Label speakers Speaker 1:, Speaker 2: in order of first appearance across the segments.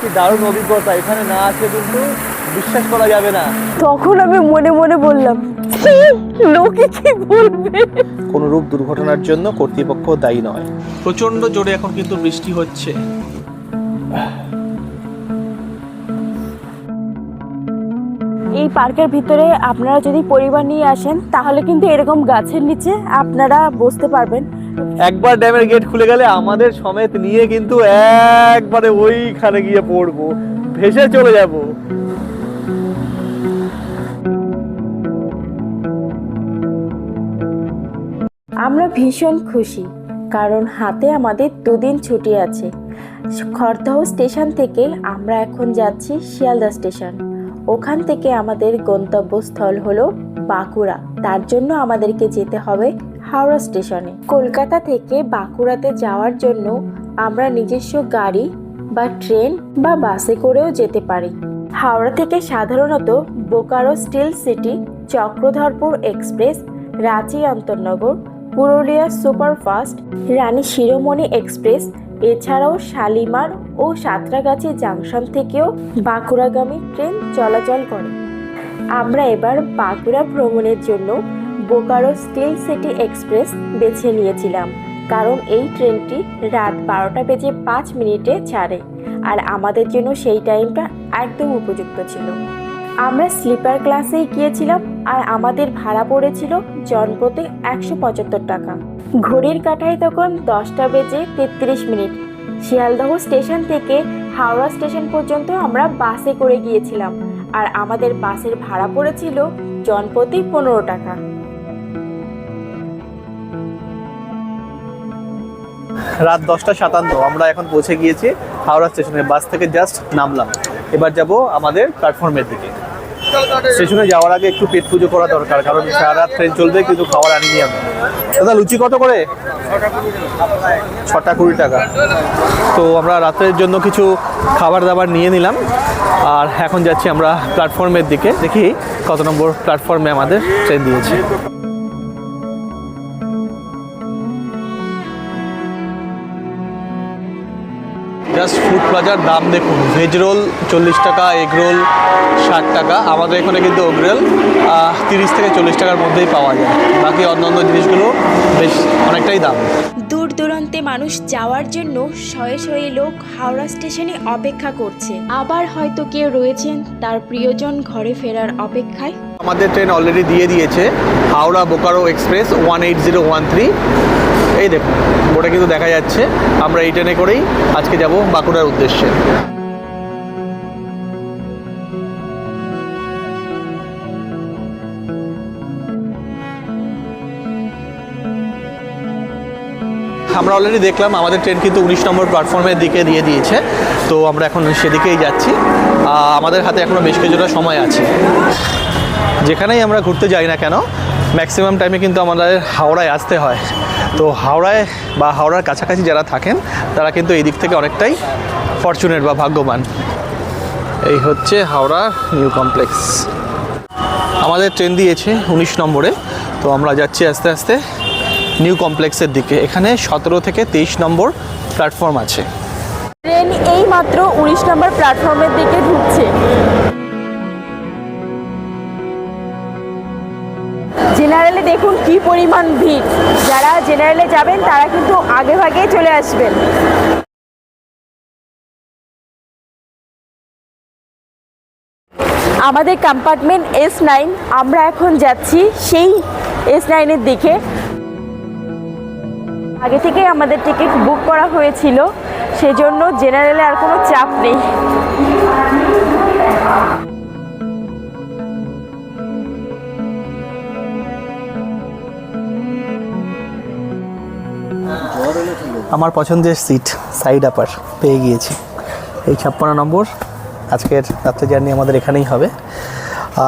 Speaker 1: কি দারুণ অভিজ্ঞতা এখানে না আসলে কিন্তু বিশ্বাস করা যাবে না।
Speaker 2: তখন আমি মনে মনে বললাম "ছি, লোকে কি বলবে?
Speaker 1: কোনো রূপ দুর্ঘটনার জন্য কর্তৃপক্ষ দায়ী নয়। প্রচণ্ড জোরে এখন কিন্তু বৃষ্টি হচ্ছে।
Speaker 2: এই পার্কের ভিতরে আপনারা যদি পরিবার নিয়ে আসেন তাহলে কিন্তু এরকম গাছের নিচে আপনারা বসতে পারবেন।
Speaker 1: একবার ড্যামের গেট খুলে গেলে আমাদের সমেত নিয়ে কিন্তু একবারে ওইখানে গিয়ে পড়ব, ভেসে চলে যাব।
Speaker 2: আমরা ভীষণ খুশি, কারণ হাতে আমাদের দুদিন ছুটি আছে। খড়দহ স্টেশন থেকে আমরা এখন যাচ্ছি শিয়ালদা স্টেশন। ওখান থেকে আমাদের গন্তব্যস্থল হলো বাঁকুড়া। তার জন্য আমাদেরকে যেতে হবে হাওড়া স্টেশনে। কলকাতা থেকে বাঁকুড়াতে যাওয়ার জন্য আমরা নিজস্ব গাড়ি বা ট্রেন বা বাসে করেও যেতে পারি। হাওড়া থেকে সাধারণত Bokaro steel city, Chakradharpur express, Ranchi অন্তর্নগর, Purulia superfast, Rani Shiromani express, এছাড়াও শালিমার ও সাঁতরাগাছি জাংশন থেকেও বাঁকুড়াগামী ট্রেন চলাচল করে। আমরা এবার বাঁকুড়া ভ্রমণের জন্য বোকারো স্টিল সিটি এক্সপ্রেস বেছে নিয়েছিলাম। কারণ এই ট্রেনটি রাত বারোটা বেজে পাঁচ মিনিটে ছাড়ে আর আমাদের জন্য সেই টাইমটা একদম উপযুক্ত ছিল। আমরা স্লিপার ক্লাসেই গিয়েছিলাম আর আমাদের ভাড়া পড়েছিল জনপ্রতি একশো পঁচাত্তর টাকা। ঘড়ির কাঁটায় তখন দশটা বেজে তেত্রিশ মিনিট। শিয়ালদহ স্টেশন থেকে হাওড়া স্টেশন পর্যন্ত আমরা বাসে করে গিয়েছিলাম আর আমাদের বাসের ভাড়া পড়েছিল জনপ্রতি পনেরো টাকা।
Speaker 1: রাত দশটা সাতান্ন। আমরা এখন পৌঁছে গিয়েছি হাওড়া স্টেশনে বাস থেকে জাস্ট নামলাম। এবার যাব আমাদের প্ল্যাটফর্মের দিকে। স্টেশনে যাওয়ার আগে একটু পেট পুজো করা দরকার, কারণ সারা রাত ট্রেন চলবে, কিন্তু খাবার আনিনি আমি। দাদা, লুচি কত করে? ছটা কুড়ি টাকা। তো আমরা রাতের জন্য কিছু খাবার দাবার নিয়ে নিলাম। আর এখন যাচ্ছি আমরা প্ল্যাটফর্মের দিকে। দেখি কত নম্বর প্ল্যাটফর্মে আমাদের ট্রেন দিয়েছে। জাস্ট ফুড প্লাজার দাম দেখুন। ভেজ রোল চল্লিশ টাকা এগ রোল ষাট টাকা। আমাদের এখানে কিন্তু এগ রোল তিরিশ থেকে চল্লিশ টাকার মধ্যেই পাওয়া যায়। বাকি অন্যান্য জিনিসগুলো বেশ অনেকটাই দাম।
Speaker 2: দূর দূরান্তে মানুষ যাওয়ার জন্য শয়ে শয়ে লোক হাওড়া স্টেশনে অপেক্ষা করছে। আবার হয়তো কেউ রয়েছেন তার প্রিয়জন ঘরে ফেরার অপেক্ষায়।
Speaker 1: আমাদের ট্রেন অলরেডি দিয়ে দিয়েছে। Howrah Bokaro express one eight zero one three. এই দেখুন, ওটা কিন্তু দেখা যাচ্ছে। আমরা এই ট্রেনে করেই আজকে যাব বাঁকুড়ার উদ্দেশ্যে। আমরা অলরেডি দেখলাম, আমাদের ট্রেন কিন্তু উনিশ নম্বর প্ল্যাটফর্মের দিকে দিয়ে দিয়েছে। তো আমরা এখন সেদিকেই যাচ্ছি। আমাদের হাতে এখনও বেশ কিছুটা সময় আছে। যেখানেই আমরা ঘুরতে যাই না কেন ম্যাক্সিমাম টাইমে কিন্তু আমাদের হাওড়ায় আসতে হয়। তো হাওড়ায় বা হাওড়ার কাছাকাছি যারা থাকেন, তারা কিন্তু এই দিক থেকে অনেকটাই ফরচুনেট বা ভাগ্যবান। এই হচ্ছে হাওড়া নিউ কমপ্লেক্স। আমাদের ট্রেন দিয়েছে উনিশ নম্বরে, তো আমরা যাচ্ছি আস্তে আস্তে নিউ কমপ্লেক্সের দিকে। এখানে সতেরো থেকে তেইশ নম্বর প্ল্যাটফর্ম আছে।
Speaker 2: ট্রেন এই মাত্র উনিশ নম্বর প্ল্যাটফর্মের দিকে ঢুকছে। জেনারেলে দেখুন কি পরিমাণ ভিড়। যারা জেনারেলে যাবেন, তারা কিন্তু আগে ভাগে চলে আসবেন। আমাদের কম্পার্টমেন্ট এস নাইন আমরা এখন যাচ্ছি সেই এস নাইনের দিকে। আগে থেকেই আমাদের টিকিট বুক করা হয়েছিল, সেজন্য জেনারেলে আর কোনো চাপ নেই।
Speaker 1: আমার পছন্দের সিট সাইড আপার পেয়ে গিয়েছি। এই ছাপ্পান্ন নম্বর, আজকের রাত্রে জার্নি আমাদের এখানেই হবে।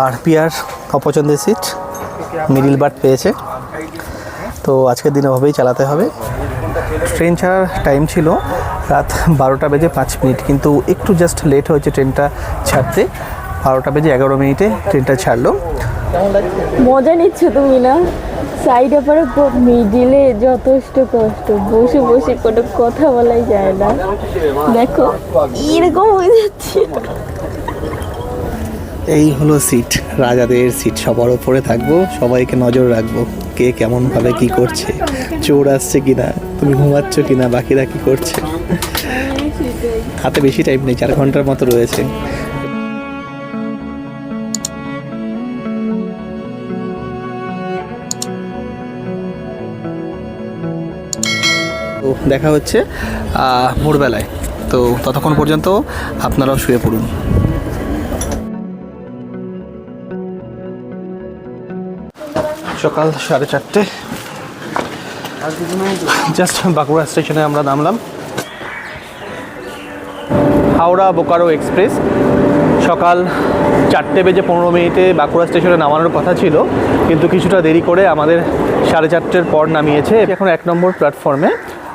Speaker 1: আর পিয়ার, অপছন্দের সিট মিডিল বার্থ পেয়েছে। তো আজকের দিনে ওভাবেই চালাতে হবে। ট্রেন ছাড়ার টাইম ছিল রাত বারোটা বেজে পাঁচ মিনিট, কিন্তু একটু জাস্ট লেট হয়েছে ট্রেনটা ছাড়তে। বারোটা বেজে এগারো মিনিটে ট্রেনটা ছাড়লো।
Speaker 2: মজা নিচ্ছ তুমি না? সাইডে পরে মিডিলে যথেষ্ট কষ্ট। বসে বসে কোনো কথা বলাই যায় না। দেখো, এরকম হয়ে যাচ্ছে।
Speaker 1: এই হলো সিট, রাজাদের সিট। সবার ওপরে থাকব, সবাইকে নজর রাখব কে কেমন ভাবে কি করছে, চোর আসছে কিনা, তুমি ঘুমাচ্ছ কিনা, বাকিরা কি করছে। হাতে বেশি টাইম নেই, চার ঘণ্টার মতো রয়েছে। দেখা হচ্ছে ভোরবেলায়। তো ততক্ষণ পর্যন্ত আপনারাও শুয়ে পড়ুন। সকাল সাড়ে চারটে। জাস্ট বাঁকুড়া স্টেশনে আমরা নামলাম। হাওড়া বোকারো এক্সপ্রেস। সকাল চারটে বেজে পনেরো মিনিটে বাঁকুড়া স্টেশনে নামানোর কথা ছিল, কিন্তু কিছুটা দেরি করে আমাদের সাড়ে চারটের পর নামিয়েছে। এখন এক নম্বর প্ল্যাটফর্মে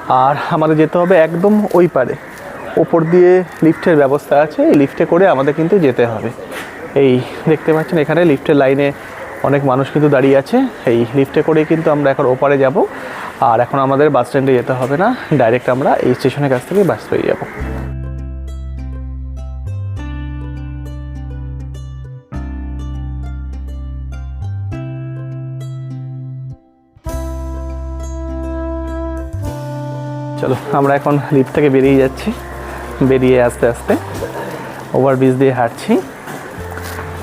Speaker 1: আর আমাদের যেতে হবে একদম ওই পারে। ওপর দিয়ে লিফটের ব্যবস্থা আছে, এই লিফটে করে আমাদের কিন্তু যেতে হবে। এই দেখতে পাচ্ছেন এখানে লিফটের লাইনে অনেক মানুষ কিন্তু দাঁড়িয়ে আছে। এই লিফটে করে কিন্তু আমরা এখন ওপারে যাব। আর এখন আমাদের বাস স্ট্যান্ডে যেতে হবে না, ডাইরেক্ট আমরা এই স্টেশনের কাছ থেকে বাস পেয়ে যাব। চলো, আমরা এখন লিফট থেকে বেরিয়ে যাচ্ছি। বেরিয়ে আস্তে আস্তে ওভারব্রিজ দিয়ে হাঁটছি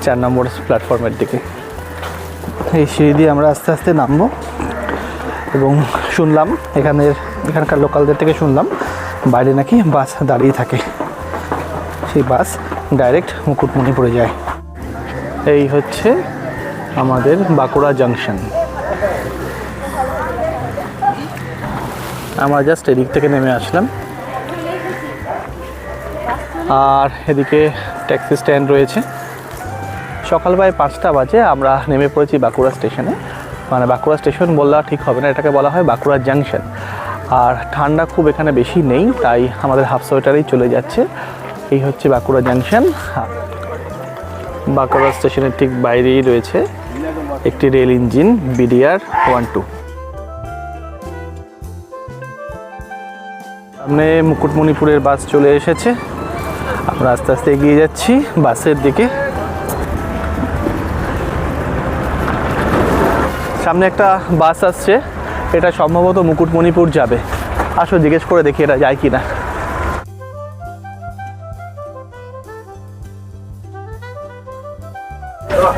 Speaker 1: চার নম্বর প্ল্যাটফর্মের দিকে। এই সিঁড়ি দিয়ে আমরা আস্তে আস্তে নামবো এবং শুনলাম এখানের এখানকার লোকালদের থেকে শুনলাম, বাইরে নাকি বাস দাঁড়িয়ে থাকে। সেই বাস ডাইরেক্ট মুকুটমণিপুরে যায়। এই হচ্ছে আমাদের বাঁকুড়া জাংশন আমরা জাস্ট এদিক থেকে নেমে আসলাম। আর এদিকে ট্যাক্সি স্ট্যান্ড রয়েছে। সকাল প্রায় পাঁচটা বাজে, আমরা নেমে পড়েছি বাঁকুড়া স্টেশনে মানে বাঁকুড়া স্টেশন বললে ঠিক হবে না, এটাকে বলা হয় বাঁকুড়া জাংশন আর ঠান্ডা খুব এখানে বেশি নেই, তাই আমাদের হাফ সোয়েটারেই চলে যাচ্ছে। এই হচ্ছে বাঁকুড়া জাংশন বাঁকুড়া স্টেশনের ঠিক বাইরেই রয়েছে একটি rail engine BDR one two সামনে মুকুটমণিপুরের বাস চলে এসেছে। আমরা আস্তে আস্তে এগিয়ে যাচ্ছি বাসের দিকে। সামনে একটা বাস আসছে এটা সম্ভবত মুকুটমণিপুর যাবে। আসো জিজ্ঞেস করে দেখি এটা যায় কি না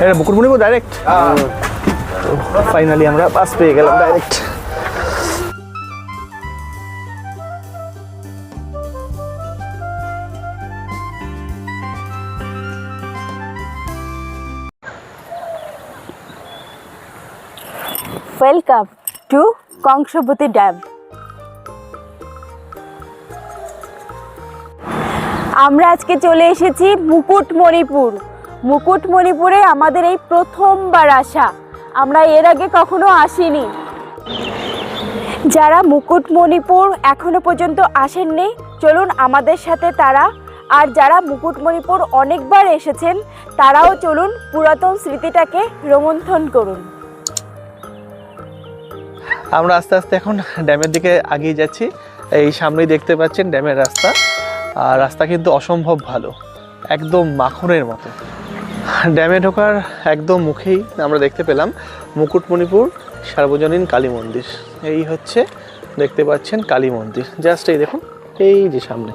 Speaker 1: এটা মুকুটমণিপুর ডাইরেক্ট ফাইনালি আমরা বাস পেয়ে গেলাম direct
Speaker 2: welcome to Kangsabati dam আমরা আজকে চলে এসেছি মুকুটমণিপুর। মুকুটমণিপুরে আমাদের এই প্রথমবার আসা। আমরা এর আগে কখনো আসিনি। যারা মুকুটমণিপুর এখনও পর্যন্ত আসেননি, চলুন আমাদের সাথে তারা। আর যারা মুকুটমণিপুর অনেকবার এসেছেন, তারাও চলুন পুরাতন স্মৃতিটাকে রোমন্থন করুন।
Speaker 1: আমরা আস্তে আস্তে এখন ড্যামের দিকে এগিয়ে যাচ্ছি। এই সামনেই দেখতে পাচ্ছেন ড্যামের রাস্তা। আর রাস্তা কিন্তু অসম্ভব ভালো। একদম মাখনের মতো। ড্যামে ঢোকার একদম মুখেই আমরা দেখতে পেলাম মুকুটমণিপুর সার্বজনীন কালী মন্দির। এই হচ্ছে দেখতে পাচ্ছেন কালী মন্দির। জাস্ট এই দেখুন, এই যে সামনে।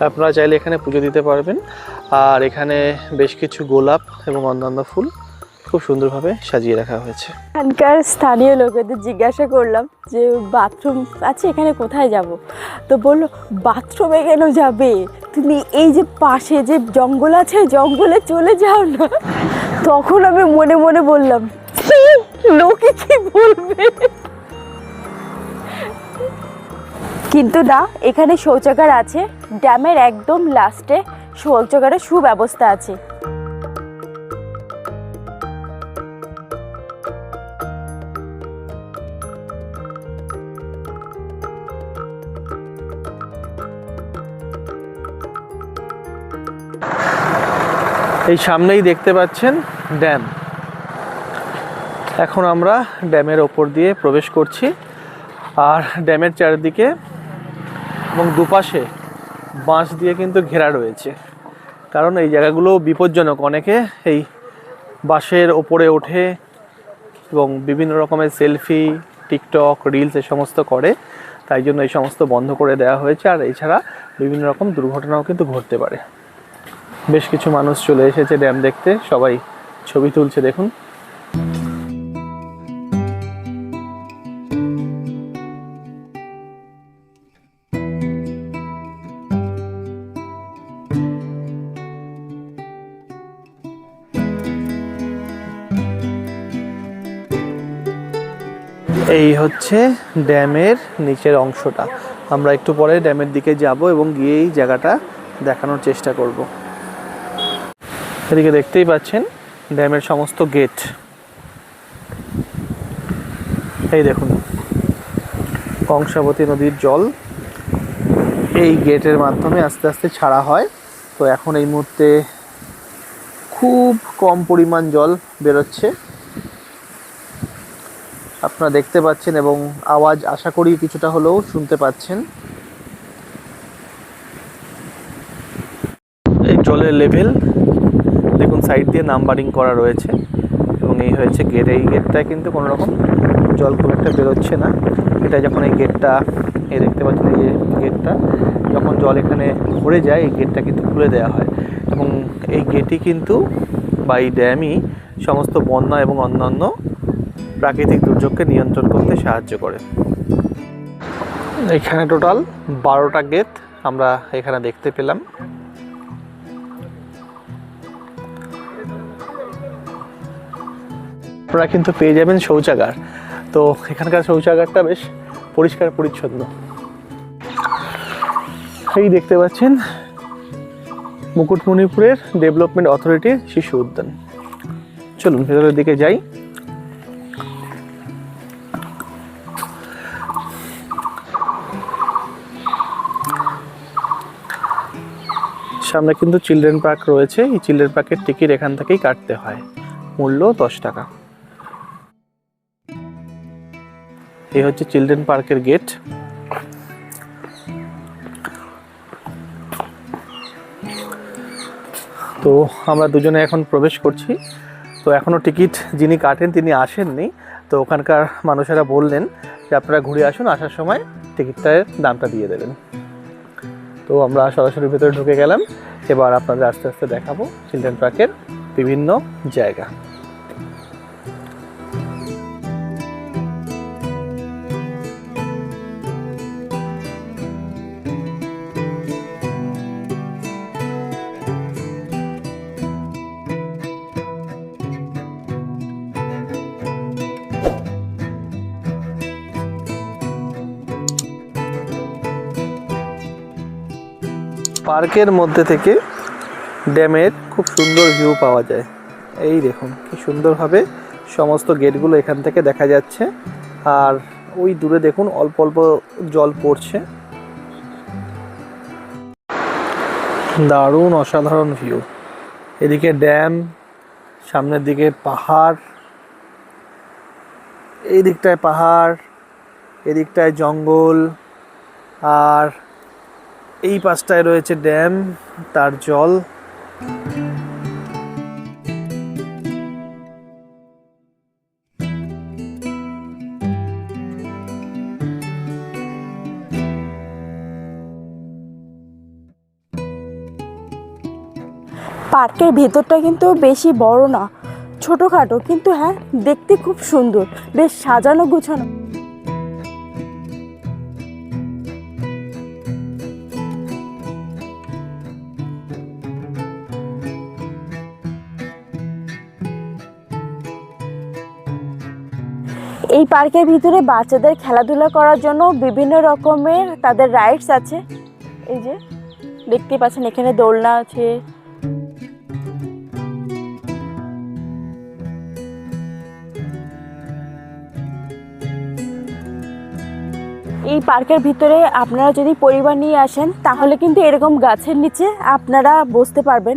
Speaker 1: আপনারা চাইলে এখানে পুজো দিতে পারবেন। আর এখানে বেশ কিছু গোলাপ এবং অন্যান্য ফুল খুব সুন্দরভাবে সাজিয়ে রাখা হয়েছে।
Speaker 2: এখানকার স্থানীয় লোকেদের জিজ্ঞাসা করলাম যে, বাথরুম আছে? এখানে কোথায় যাব? তো বলল, বাথরুমে কেন যাবে? তুমি এই যে পাশে যে জঙ্গল আছে, জঙ্গলে চলে যাও না? তখন আমি মনে মনে বললাম লোকে কি বলবে? কিন্তু না, এখানে শৌচাগার আছে। ড্যামের একদম লাস্টে শৌচাগারের সুব্যবস্থা আছে।
Speaker 1: এই সামনেই দেখতে পাচ্ছেন ড্যাম। এখন আমরা ড্যামের ওপর দিয়ে প্রবেশ করছি আর ড্যামের চারিদিকে এবং দুপাশে বাঁশ দিয়ে কিন্তু ঘেরা রয়েছে। কারণ এই জায়গাগুলো বিপজ্জনক। অনেকে এই বাঁশের ওপরে ওঠে এবং বিভিন্ন রকমের সেলফি, টিকটক, রিলস এ সমস্ত করে। তাই জন্য এই সমস্ত বন্ধ করে দেওয়া হয়েছে। আর এছাড়া বিভিন্ন রকম দুর্ঘটনাও কিন্তু ঘটতে পারে। বেশ কিছু মানুষ চলে এসেছে ড্যাম দেখতে। সবাই ছবি তুলছে, দেখুন। এই হচ্ছে ড্যামের নিচের অংশটা। আমরা একটু পরে ড্যামের দিকে যাব এবং গিয়ে এই জায়গাটা দেখানোর চেষ্টা করব। এদিকে দেখতেই পাচ্ছেন ড্যামের সমস্ত গেট। এই দেখুন কংসাবতী নদীর জল এই গেটের মাধ্যমে আস্তে আস্তে ছাড়া হয়। তো এখন এই মুহূর্তে খুব কম পরিমাণ জল বেরোচ্ছে। আপনারা দেখতে পাচ্ছেন এবং আওয়াজ আশা করি কিছুটা হলেও শুনতে পাচ্ছেন। এই জলের লেভেল দেখুন সাইড দিয়ে নাম্বারিং করা রয়েছে এবং এই হয়েছে গেট এই গেটটায় কিন্তু কোনো রকম জল খুব একটা বেরোচ্ছে না। এটা যখন এই গেটটা এই দেখতে পাচ্ছেন এই যে গেটটা যখন জল এখানে ভরে যায়, এই গেটটা কিন্তু খুলে দেওয়া হয়। এবং এই গেটই কিন্তু বা এই ড্যামই সমস্ত বন্যা এবং অন্যান্য প্রাকৃতিক দুর্যোগকে নিয়ন্ত্রণ করতে সাহায্য করে। এখানে টোটাল বারোটা গেট আমরা এখানে দেখতে পেলাম। আপনারা কিন্তু পেয়ে যাবেন শৌচাগার। তো এখানকার শৌচাগারটা বেশ পরিষ্কার পরিচ্ছন্ন। এই দেখতে পাচ্ছেন মুকুটমণিপুরের ডেভেলপমেন্ট অথরিটির শিশু উদ্যান। চলুন ভেতরের দিকে যাই। সামনে কিন্তু চিলড্রেন পার্ক রয়েছে। এই চিলড্রেন পার্কের টিকিট এখান থেকেই কাটতে হয়। মূল্য দশ টাকা। এই হচ্ছে চিলড্রেন পার্কের গেট। তো আমরা দুজনে এখন প্রবেশ করছি। তো এখনও টিকিট যিনি কাটেন তিনি আসেননি। তো ওখানকার মানুষেরা বললেন যে আপনারা ঘুরে আসুন, আসার সময় টিকিটটার দামটা দিয়ে দেবেন। তো আমরা সরাসরি ভেতরে ঢুকে গেলাম। এবার আপনাদের আস্তে আস্তে দেখাবো চিলড্রেন পার্কের বিভিন্ন জায়গা। পার্কের মধ্যে থেকে ড্যামের খুব সুন্দর ভিউ পাওয়া যায়। এই দেখুন, কি সুন্দরভাবে সমস্ত গেটগুলো এখান থেকে দেখা যাচ্ছে। আর ওই দূরে দেখুন, অল্প অল্প জল পড়ছে। দারুণ অসাধারণ ভিউ। এদিকে ড্যাম, সামনের দিকে পাহাড়, এই দিকটায় পাহাড়, এদিকটায় জঙ্গল, আর এই পাশটায় রয়েছে ড্যাম, তার জল।
Speaker 2: পার্কের ভেতরটা কিন্তু বেশি বড় না, ছোটোখাটো, কিন্তু হ্যাঁ দেখতে খুব সুন্দর, বেশ সাজানো গুছানো এই পার্কের ভিতরে বাচ্চাদের খেলাধুলা করার জন্য বিভিন্ন রকমের তাদের রাইডস আছে। এই যে দেখতে পাচ্ছেন এখানে দোলনা আছে। এই পার্কের ভিতরে আপনারা যদি পরিবার নিয়ে আসেন, তাহলে কিন্তু এরকম গাছের নিচে আপনারা বসতে পারবেন।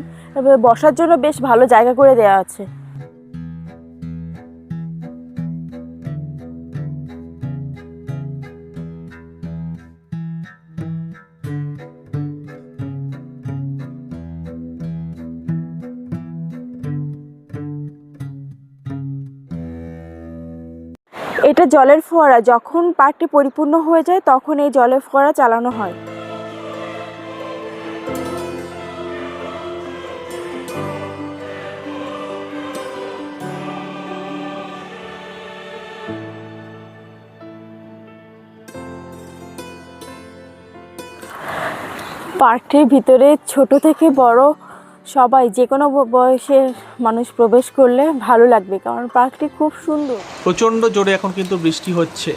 Speaker 2: বসার জন্য বেশ ভালো জায়গা করে দেওয়া আছে। এটা জলের ফোয়ারা। যখন পার্কটি পরিপূর্ণ হয়ে যায়, তখন এই জলের ফোয়ারা চালানো হয়। পার্কটির ভিতরে ছোট থেকে বড় সবাই, যে কোনো বয়সের মানুষ প্রবেশ করলে ভালো লাগবে, কারণ পার্কটি খুব সুন্দর।
Speaker 1: প্রচণ্ড জোরে এখন কিন্তু বৃষ্টি হচ্ছে।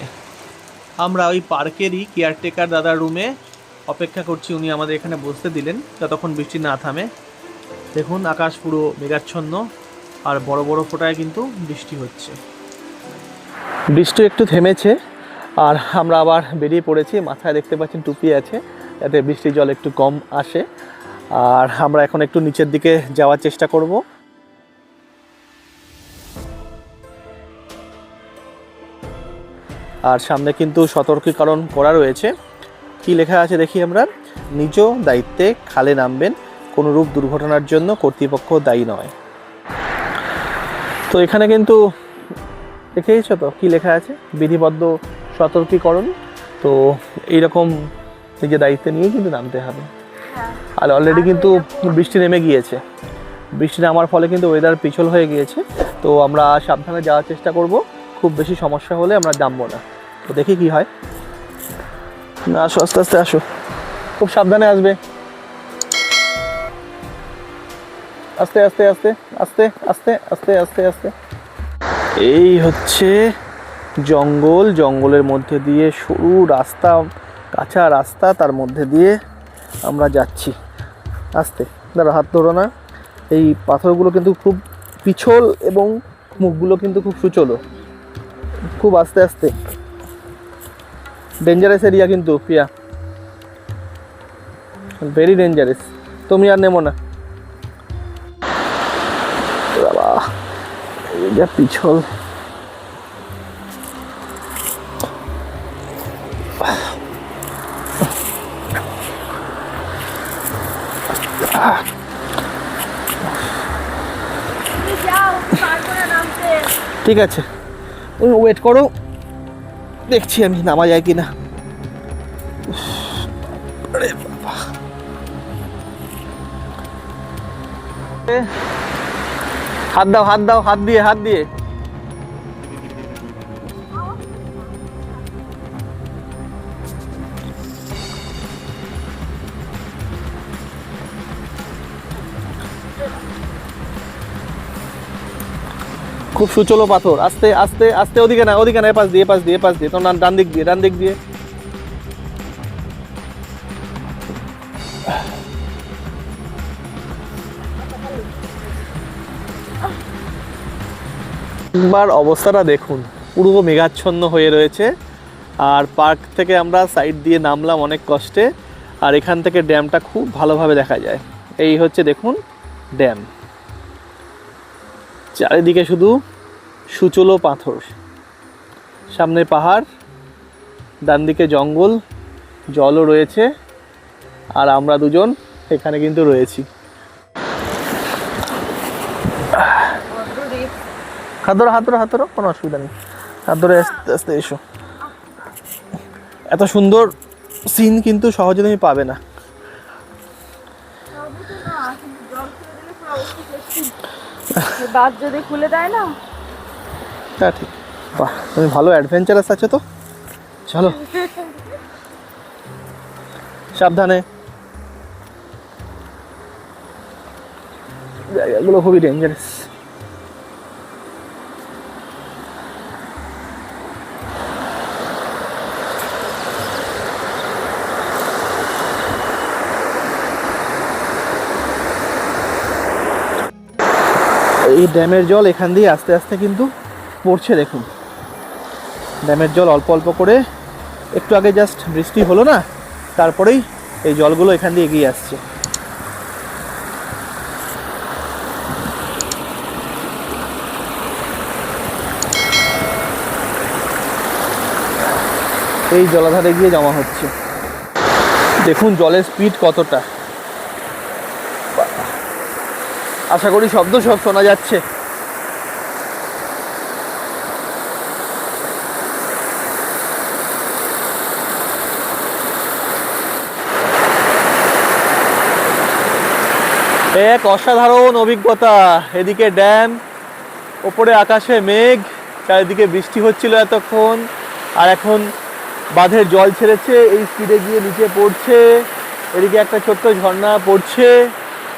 Speaker 1: আমরা ওই পার্কেরই কেয়ারটেকার দাদার রুমে অপেক্ষা করছি, উনি আমাদের এখানে বসতে দিলেন, যতক্ষণ বৃষ্টি না থামে। দেখুন, আকাশ পুরো মেঘাচ্ছন্ন, আর বড় বড় ফোটায় কিন্তু বৃষ্টি হচ্ছে। বৃষ্টি একটু থেমেছে, আর আমরা আবার বেরিয়ে পড়েছি, মাথায় দেখতে পাচ্ছেন টুপি আছে, যাতে বৃষ্টির জল একটু কম আসে। আর আমরা এখন একটু নিচের দিকে যাওয়ার চেষ্টা করব। আর সামনে কিন্তু সতর্কীকরণ করা রয়েছে। কি লেখা আছে দেখি আমরা? নিজ দায়িত্বে খালে নামবেন কোনো রূপ দুর্ঘটনার জন্য কর্তৃপক্ষ দায়ী নয়। তো এখানে কিন্তু দেখেইছ তো কি লেখা আছে? বিধিবদ্ধ সতর্কীকরণ। তো এইরকম নিজের দায়িত্ব নিয়েই কিন্তু নামতে হবে। আর অলরেডি কিন্তু বৃষ্টি নেমে গিয়েছে। বৃষ্টি নামার ফলে কিন্তু ওয়েদার পিছল হয়ে গিয়েছে। তো আমরা সাবধানে যাওয়ার চেষ্টা করব। খুব বেশি সমস্যা হলে আমরা নামবো না। তো দেখি কি হয়। না, আসো, আস্তে আস্তে আসো। খুব সাবধানে আসবে। আস্তে আস্তে আস্তে আস্তে আস্তে আস্তে আস্তে আস্তে। এই হচ্ছে জঙ্গল। জঙ্গলের মধ্যে দিয়ে সরু রাস্তা, কাঁচা রাস্তা, তার মধ্যে দিয়ে আমরা যাচ্ছি। আস্তে, দাঁড়া, হাত ধরো না। এই পাথরগুলো কিন্তু খুব পিছল এবং মুখগুলো কিন্তু খুব সুচলো। খুব আস্তে আস্তে। ডেঞ্জারাস এরিয়া কিন্তু, প্রিয়া। ভেরি ডেঞ্জারাস তুমি আর নেমো না। বাবা পিছল। ঠিক আছে। তুমি ওয়েট করো। দেখছি আমি নামা যায় কিনা। না হাত দাও হাত দাও, হাত দিয়ে হাত দিয়ে। খুব সুচলো পাথর। আস্তে আস্তে আস্তে, ওদিকে না ওদিকে না, এপাশ দিয়ে এপাশ দিয়ে এপাশ দিয়ে তোমার ডান দিক দিয়ে, ডান দিক দিয়ে। একবার অবস্থাটা দেখুন। পুরো মেঘাচ্ছন্ন হয়ে রয়েছে। আর পার্ক থেকে আমরা সাইড দিয়ে নামলাম অনেক কষ্টে। আর এখান থেকে ড্যামটা খুব ভালোভাবে দেখা যায়। এই হচ্ছে দেখুন ড্যাম। চারিদিকে শুধু সুচলো পাথর। সামনে পাহাড় ডান দিকে জঙ্গল, জলও রয়েছে, আর আমরা দুজন এখানে কিন্তু রয়েছি। হাত ধরো হাত ধরো হাত ধরো কোনো অসুবিধা নেই। হাত ধরে আস্তে আস্তে এসো। এত সুন্দর সিন কিন্তু সহজে তুমি পাবে না।
Speaker 2: বাদ যদি খুলে দেয় না?
Speaker 1: তা ঠিক। বাহ, তুমি ভালো অ্যাডভেঞ্চারাস আছো তো? চলো। সাবধানে। জায়গাগুলো খুবই ডেঞ্জারাস এই ড্যামের জল এখান দিয়ে আস্তে আস্তে কিন্তু পড়ছে, দেখুন। ড্যামের জল অল্প অল্প করে, একটু আগে জাস্ট বৃষ্টি হলো না, তারপরেই এই জলগুলো এখান দিয়ে এগিয়ে আসছে। এই জলাধারে গিয়ে জমা হচ্ছে। দেখুন জলের স্পিড কতটা। আশা করি শব্দ সব শোনা যাচ্ছে। এক অসাধারণ অভিজ্ঞতা। এদিকে ড্যাম, ওপরে আকাশে মেঘ, চারিদিকে বৃষ্টি হচ্ছিল এতক্ষণ, আর এখন বাঁধের জল ছেড়েছে, এই স্পিডে গিয়ে নিচে পড়ছে, এদিকে একটা ছোট্ট ঝর্ণা পড়ছে,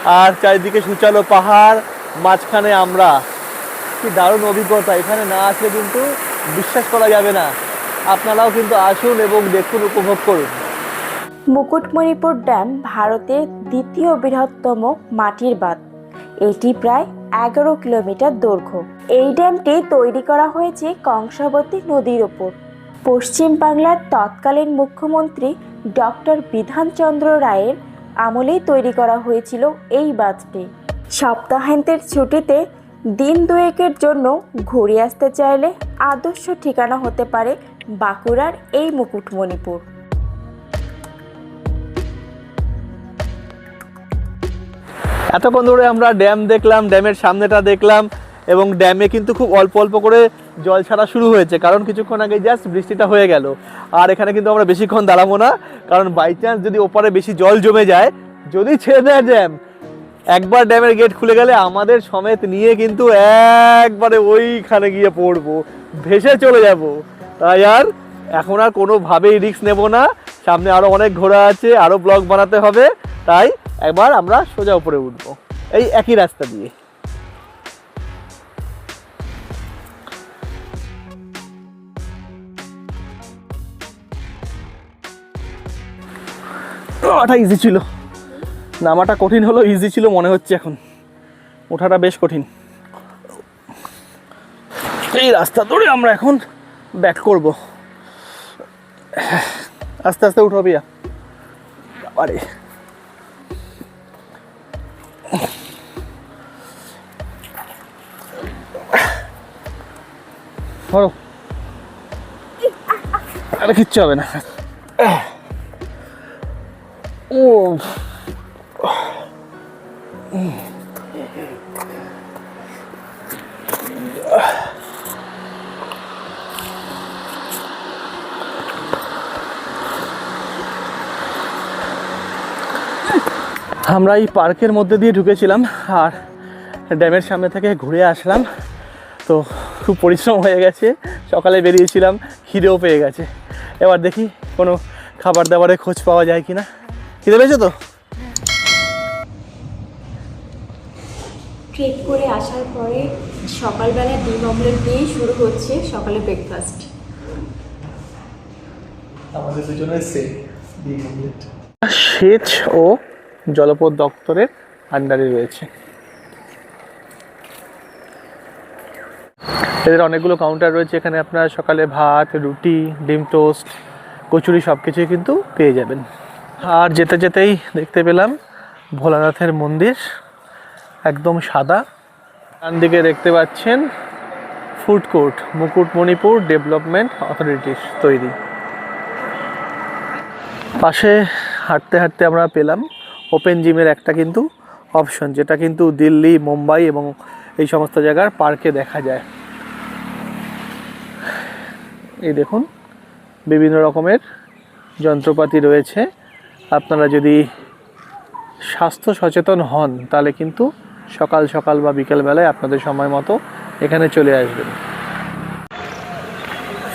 Speaker 1: আর চারিদিকে সুচালো পাহাড়, মাঝখানে আমরা। কি দারুণ অভিজ্ঞতা, এখানে না আসলে কিন্তু বিশ্বাস করা যাবে না। আপনারাও কিন্তু আসুন এবং দেখুন, উপভোগ করুন।
Speaker 2: মুকুটমণিপুর ড্যাম ভারতের দ্বিতীয় বৃহত্তম মাটির বাঁধ। এটি প্রায় এগারো কিলোমিটার দৈর্ঘ্য। এই ড্যামটি তৈরি করা হয়েছে কংসাবতী নদীর ওপর। পশ্চিম বাংলার তৎকালীন মুখ্যমন্ত্রী ডক্টর বিধানচন্দ্র রায়ের আমলেই তৈরি করা হয়েছিল এই বাঁধটি। সপ্তাহান্তের ছুটিতে দিন দুয়েকের জন্য ঘুরে আসতে চাইলে আদর্শ ঠিকানা হতে পারে বাঁকুড়ার এই মুকুটমণিপুর।
Speaker 1: এতক্ষণ ধরে আমরা ড্যাম দেখলাম, ড্যামের সামনেটা দেখলাম এবং ড্যামে কিন্তু খুব অল্প অল্প করে জল ছাড়া শুরু হয়েছে, কারণ কিছুক্ষণ আগে জাস্ট বৃষ্টিটা হয়ে গেল। আর এখানে কিন্তু আমরা বেশিক্ষণ দাঁড়াবো না, কারণ বাই চান্স যদি ওপারে বেশি জল জমে যায়, যদি ছেড়ে দেয় ড্যাম একবার ড্যামের গেট খুলে গেলে আমাদের সমেত নিয়ে কিন্তু একবারে ওইখানে গিয়ে পড়ব, ভেসে চলে যাব। তাই আর এখন আর কোনোভাবেই রিস্ক নেব না, সামনে আরও অনেক ঘোরা আছে আরও ব্লগ বানাতে হবে, তাই একবার আমরা সোজা উপরে উঠবো। এই একই রাস্তা দিয়ে। ইজি ছিল। নামাটা কঠিন হলো ইজি ছিল মনে হচ্ছে এখন। ওঠাটা বেশ কঠিন। এই রাস্তা ধরে আমরা এখন ব্যাক করব। আস্তে আস্তে উঠো বিয়া আরে। ধরো। আরে কিচ্ছু হবে না। ও আমরা এই পার্কের মধ্যে দিয়ে ঢুকেছিলাম আর ড্যামের সামনে থেকে ঘুরে আসলাম। তো খুব পরিশ্রম হয়ে গেছে। সকালে বেরিয়েছিলাম খিদেও পেয়ে গেছে। এবার দেখি কোনো খাবার দাবারের খোঁজ পাওয়া যায় কি না খিদে পেয়েছ তো?
Speaker 2: ট্রেক করে আসার পরে সকালবেলা ডিম অমলেট দিয়েই শুরু হচ্ছে সকালে ব্রেকফাস্ট
Speaker 1: আমাদের দুজনের সেচ ও জলপথ দপ্তরের আন্ডারে রয়েছে। এদের অনেকগুলো কাউন্টার রয়েছে, এখানে আপনার সকালে ভাত, রুটি, ডিম টোস্ট কচুরি সব কিছুই কিন্তু পেয়ে যাবেন। আর যেতে যেতেই দেখতে পেলাম ভোলানাথের মন্দির একদম সাদা। ডান দিকে দেখতে পাচ্ছেন ফুড কোর্ট মুকুটমণিপুর ডেভেলপমেন্ট অথরিটির তৈরি। পাশে হাঁটতে হাঁটতে আমরা পেলাম ওপেন জিমের একটা কিন্তু অপশন যেটা কিন্তু দিল্লি, মুম্বাই এবং এই সমস্ত জায়গার পার্কে দেখা যায়। এই দেখুন, বিভিন্ন রকমের যন্ত্রপাতি রয়েছে। আপনারা যদি স্বাস্থ্য সচেতন হন, তাহলে কিন্তু সকাল সকাল বা বিকেলবেলায় আপনাদের সময় মতো এখানে চলে আসবেন।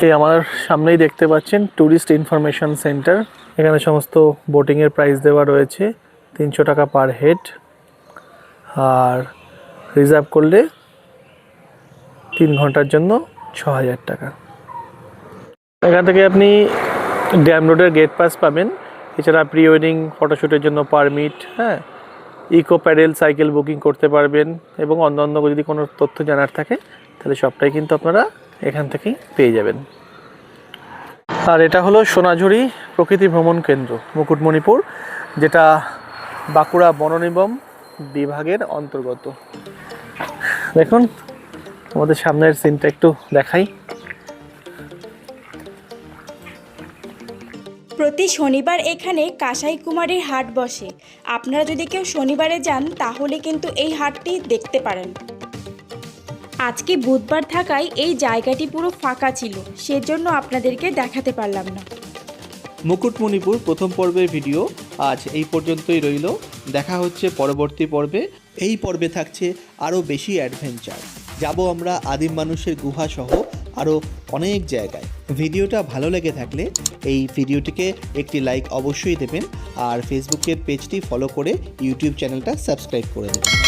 Speaker 1: এই আমার সামনেই দেখতে পাচ্ছেন ট্যুরিস্ট ইনফরমেশন সেন্টার এখানে সমস্ত বোটিংয়ের প্রাইস দেওয়া রয়েছে। তিনশো টাকা পার হেড। আর রিজার্ভ করলে তিন ঘণ্টার জন্য ছ হাজার টাকা। এখান থেকে আপনি ড্যাম রোডের গেট পাস পাবেন। এছাড়া প্রি ওয়েডিং ফটোশ্যুটের জন্য পারমিট হ্যাঁ? ইকো প্যাডেল সাইকেল বুকিং করতে পারবেন এবং অন্য অন্য যদি কোনো তথ্য জানার থাকে, তাহলে সবটাই কিন্তু আপনারা এখান থেকেই পেয়ে যাবেন। আর এটা হলো সোনাঝুরি প্রকৃতি ভ্রমণ কেন্দ্র, মুকুটমণিপুর, যেটা বাঁকুড়া বননিগম বিভাগের অন্তর্গত। দেখুন আমাদের সামনের সিনটা একটু দেখাই।
Speaker 3: প্রতি শনিবার এখানে কাঁসাই কুমারীর হাট বসে। আপনারা যদি কেউ শনিবারে যান তাহলে কিন্তু এই হাটটি দেখতে পারেন। আজকে বুধবার থাকায় এই জায়গাটি পুরো ফাঁকা ছিল সেজন্য আপনাদেরকে দেখাতে পারলাম না।
Speaker 1: মুকুটমণিপুর প্রথম পর্বের ভিডিও আজ এই পর্যন্তই রইল। দেখা হচ্ছে পরবর্তী পর্বে। এই পর্বে থাকছে আরও বেশি অ্যাডভেঞ্চার। যাব আমরা আদিম মানুষের গুহা সহ আরও অনেক জায়গায়। ভিডিওটা ভালো লেগে থাকলে এই ভিডিওটিকে একটি লাইক অবশ্যই দেবেন আর ফেসবুকের পেজটি ফলো করে ইউটিউব চ্যানেলটা সাবস্ক্রাইব করে দেবেন।